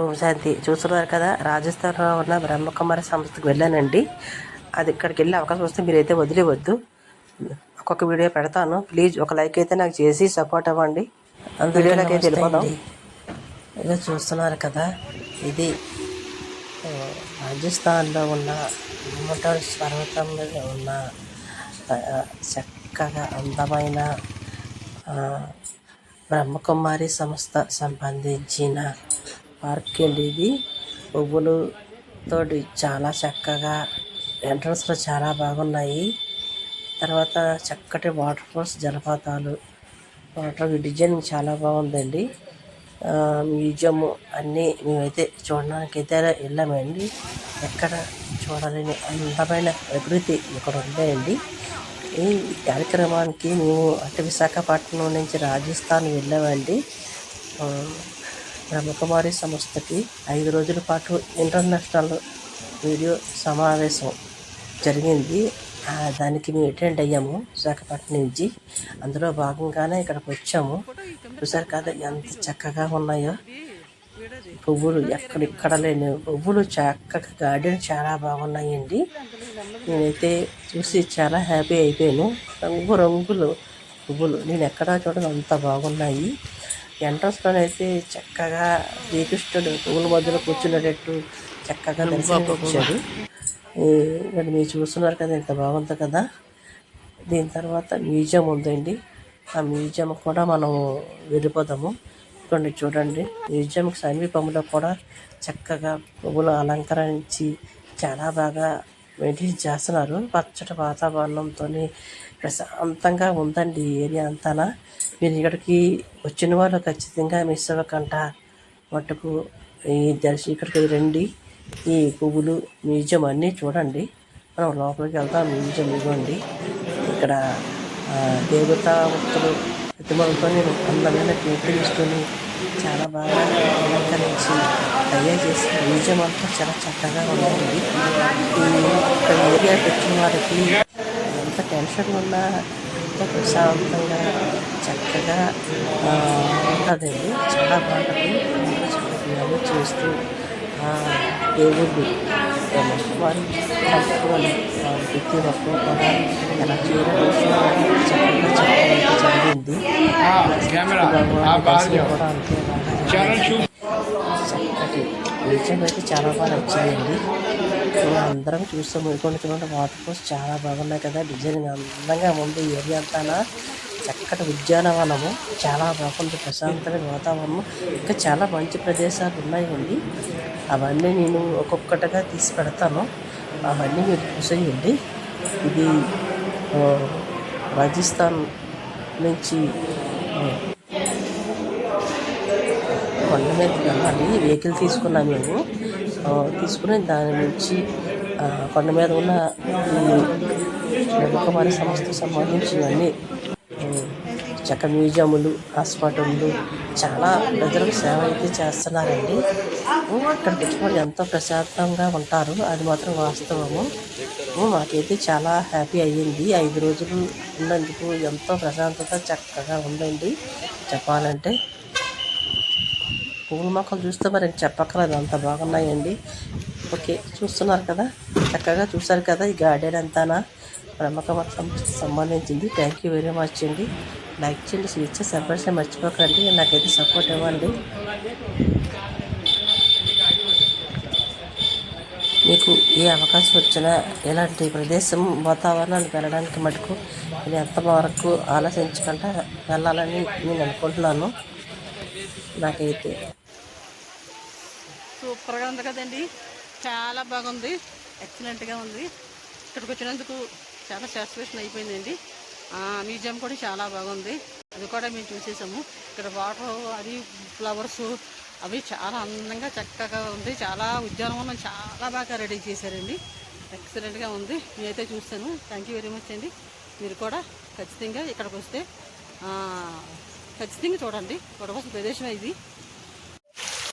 ఓం శాంతి. చూస్తున్నారు కదా రాజస్థాన్లో ఉన్న బ్రహ్మకుమారి సంస్థకు వెళ్ళానండి. అది ఇక్కడికి వెళ్ళే అవకాశం వస్తే మీరైతే వదిలేవద్దు ఒక్కొక్క వీడియో పెడతాను. ప్లీజ్ ఒక లైక్ అయితే నాకు చేసి సపోర్ట్ అవ్వండి. వీడియోలోకి అయితే వెళ్ళిపోదాం. ఇక చూస్తున్నారు కదా ఇది రాజస్థాన్లో ఉన్న మోటార్ పర్వతం మీద ఉన్న చక్కగా అందమైన బ్రహ్మకుమారి సంస్థ సంబంధించిన పార్క్ అండి ఇది పువ్వులు తోటి చాలా చక్కగా ఎంట్రన్స్లో చాలా బాగున్నాయి. తర్వాత చక్కటి వాటర్ ఫాల్స్ జలపాతాలు. వాటర్ డిజైన్ చాలా బాగుందండి. మ్యూజియం అన్నీ మేమైతే చూడడానికి అయితే వెళ్ళామండి. ఎక్కడ చూడలేని అందమైన ప్రకృతి ఇక్కడ ఉందండి. ఈ కార్యక్రమానికి మేము అటు విశాఖపట్నం నుంచి రాజస్థాన్ వెళ్ళామండి. బ్రహ్మకుమారి సంస్థకి ఐదు రోజుల పాటు ఇంటర్నేషనల్ వీడియో సమావేశం జరిగింది. దానికి మేము అటెండ్ అయ్యాము విశాఖపట్నం నుంచి. అందులో భాగంగానే ఇక్కడికి వచ్చాము. చూసారు కదా ఎంత చక్కగా ఉన్నాయో. పువ్వులు ఎక్కడిక్కడ లేని పువ్వులు చక్కగా గార్డెన్ చాలా బాగున్నాయండి. నేనైతే చూసి చాలా హ్యాపీ అయిపోయాను. రంగు రంగులు పువ్వులు. నేను ఎక్కడా చూడడం అంత బాగున్నాయి. ఎంట్రన్స్లోనైతే చక్కగా శ్రీకృష్ణుడు పువ్వుల మధ్యలో కూర్చునేటట్టు చక్కగా దర్శనం ఇక్కడ మీరు చూస్తున్నారు కదా ఎంత బాగుంది కదా. దీని తర్వాత మ్యూజియం ఉందండి. ఆ మ్యూజియం కూడా మనం వెళ్ళిపోదాము. ఇక్కడ చూడండి. మ్యూజియం సమీపంలో కూడా చక్కగా పువ్వులు అలంకరించి చాలా బాగా మెయింటైన్ చేస్తున్నారు? పచ్చటి వాతావరణంతో ప్రశాంతంగా ఉందండి ఈ ఏరియా అంతానా. మీరు ఇక్కడికి వచ్చిన వాళ్ళు ఖచ్చితంగా మిస్ అవ్వకుండా మట్టుకు ఈ దర్శి ఇక్కడికి రండి. ఈ పువ్వులు మ్యూజియం అన్నీ చూడండి. మనం లోపలికి వెళ్తాం మ్యూజియం ఇవ్వండి. ఇక్కడ ఆ, దేవతామూర్తులు ప్రతిమలతో అందమైన తీసుకొని చాలా బాగా అలంకరించి తయారు చేసి మ్యూజియం అంతా చాలా చక్కగా ఉందండి. ఈ ఇక్కడ ఏరియా పెట్టిన వారికి ఎంత టెన్షన్ ఉన్నా ఎంత ప్రశాంతంగా చక్కగా ఉంటుందండి. చాలా బాగుంటుంది. అందరూ చక్కగా చేస్తూ ఆ, దేవుళ్ళు కలుపుకొని ప్రతి ఒక్క కూడా ఎలా చేయడం చక్కగా చెప్పడం జరిగింది. విజయం అయితే చాలా బాగా నచ్చిందండి. సో అందరం చూస్తాం కొన్ని చూడండి వాటర్ ఫాల్స్ చాలా బాగున్నాయి కదా. డిజైన్ అందంగా ఉంది. ఏరియా అంతా చక్కటి ఉద్యానవనము చాలా బాగుంది. ప్రశాంతమైన వాతావరణం. ఇంకా చాలా మంచి ప్రదేశాలు ఉన్నాయండి అవన్నీ నేను ఒక్కొక్కటిగా తీసి పెడతాను. అవన్నీ మీరు చూసేయండి. ఇది రాజస్థాన్ నుంచి కొండ మీద వెళ్ళాలి. వెహికల్ తీసుకున్నాం మేము. తీసుకుని దాని నుంచి కొండ మీద ఉన్న ఈ బ్రహ్మకుమారి సంస్థకు సంబంధించినవన్నీ ఆ, చక్క మ్యూజియంలు హాస్పిటళ్ళు చాలా ప్రజలకు సేవ అయితే చేస్తున్నారండి. ఆ, ఇక్కడికి ఎంతో ప్రశాంతంగా ఉంటారు. అది మాత్రం వాస్తవము. మాకైతే చాలా హ్యాపీ అయ్యింది. ఐదు రోజులు ఉన్నందుకు ఎంతో ప్రశాంతత చక్కగా ఉందండి. చెప్పాలంటే పూల మొక్కలు చూస్తే మరి చెప్పక్కర్లేదు. అంత బాగున్నాయండి. ఓకే చూస్తున్నారు కదా? చక్కగా చూశారు కదా ఈ గార్డెన్ అంతానా? ప్రముఖ సంబంధించింది. థ్యాంక్ యూ వెరీ మచ్ అండి. లైక్ చేయండి షేర్ చేసి సబ్స్క్రైబ్ మర్చిపోకండి. నాకైతే సపోర్ట్ ఇవ్వండి. మీకు ఏ అవకాశం వచ్చినా ఇలాంటి ప్రదేశం వాతావరణానికి వెళ్ళడానికి మటుకు నేను ఎంతవరకు ఆలోచించకుండా వెళ్ళాలని నేను అనుకుంటున్నాను. నాకైతే. సూపర్గా ఉంది కదండి. చాలా బాగుంది. ఎక్సలెంట్గా ఉంది. ఇక్కడికి వచ్చినందుకు చాలా సాటిస్ఫాక్షన్ అయిపోయిందండి. మ్యూజియం కూడా చాలా బాగుంది. అది కూడా మేము చూసేసాము. ఇక్కడ వాటర్ అది ఫ్లవర్స్ అవి చాలా అందంగా చక్కగా ఉంది. చాలా ఉద్యానవనం చాలా బాగా రెడీ చేశారండి. ఎక్సలెంట్గా ఉంది. నేనైతే చూస్తాను. థ్యాంక్ యూ వెరీ మచ్ అండి. మీరు కూడా ఖచ్చితంగా ఇక్కడికి వస్తే ఖచ్చితంగా చూడండి. చూడవలసిన ప్రదేశం ఇది.